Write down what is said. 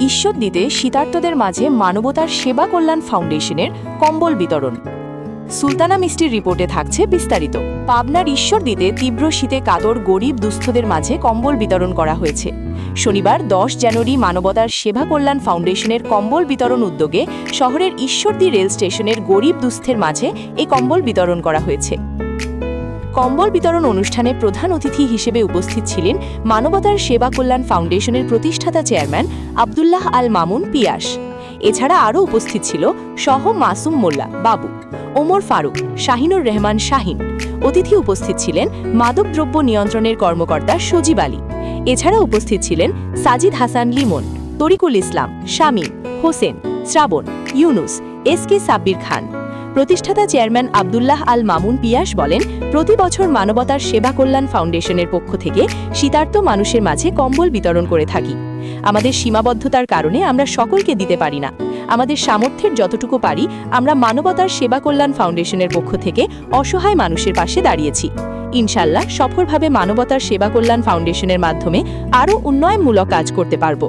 ঈশ্বরদীতে শীতার্তদের মাঝে মানবতার সেবা কল্যাণ ফাউন্ডেশনের কম্বল বিতরণ। সুলতানা মিষ্টির রিপোর্টে থাকছে বিস্তারিত। পাবনার ঈশ্বর দিতে তীব্র শীতে কাতর গরিব দুস্থদের মাঝে কম্বল বিতরণ করা হয়েছে। শনিবার দশ জানুয়ারি মানবতার সেবা কল্যাণ ফাউন্ডেশনের কম্বল বিতরণ উদ্যোগে শহরের ঈশ্বরদী রেল স্টেশনের গরিব দুস্থের মাঝে এই কম্বল বিতরণ করা হয়েছে। কম্বল বিতরণ অনুষ্ঠানে প্রধান অতিথি হিসেবে উপস্থিত ছিলেন মানবতার সেবা কল্যাণ ফাউন্ডেশনের প্রতিষ্ঠাতা চেয়ারম্যান আবদুল্লাহ আল মামুন পিয়াস। এছাড়া আরও উপস্থিত ছিল সহ মাসুম মোল্লা, বাবু, ওমর ফারুক, শাহিনুর রহমান শাহিন। অতিথি উপস্থিত ছিলেন মাদকদ্রব্য নিয়ন্ত্রণের কর্মকর্তা সজিব আলী। এছাড়া উপস্থিত ছিলেন সাজিদ হাসান লিমন, তরিকুল ইসলাম, শামীম, হোসেন, শ্রাবণ, ইউনুস, এস কে সাব্বির খান। প্রতিষ্ঠাতা চেয়ারম্যান আবদুল্লাহ আল মামুন পিয়াস বলেন, প্রতি বছর মানবতার সেবা কল্যাণ ফাউন্ডেশনের পক্ষ থেকে শীতার্ত মানুষের মাঝে কম্বল বিতরণ করে থাকি। আমাদের সীমাবদ্ধতার কারণে আমরা সকলকে দিতে পারি না। আমাদের সামর্থ্যের যতটুকু পারি, আমরা মানবতার সেবা কল্যাণ ফাউন্ডেশনের পক্ষ থেকে অসহায় মানুষের পাশে দাঁড়িয়েছি। ইনশাল্লাহ সফলভাবে মানবতার সেবা কল্যাণ ফাউন্ডেশনের মাধ্যমে আরও উন্নয়নমূলক কাজ করতে পারব।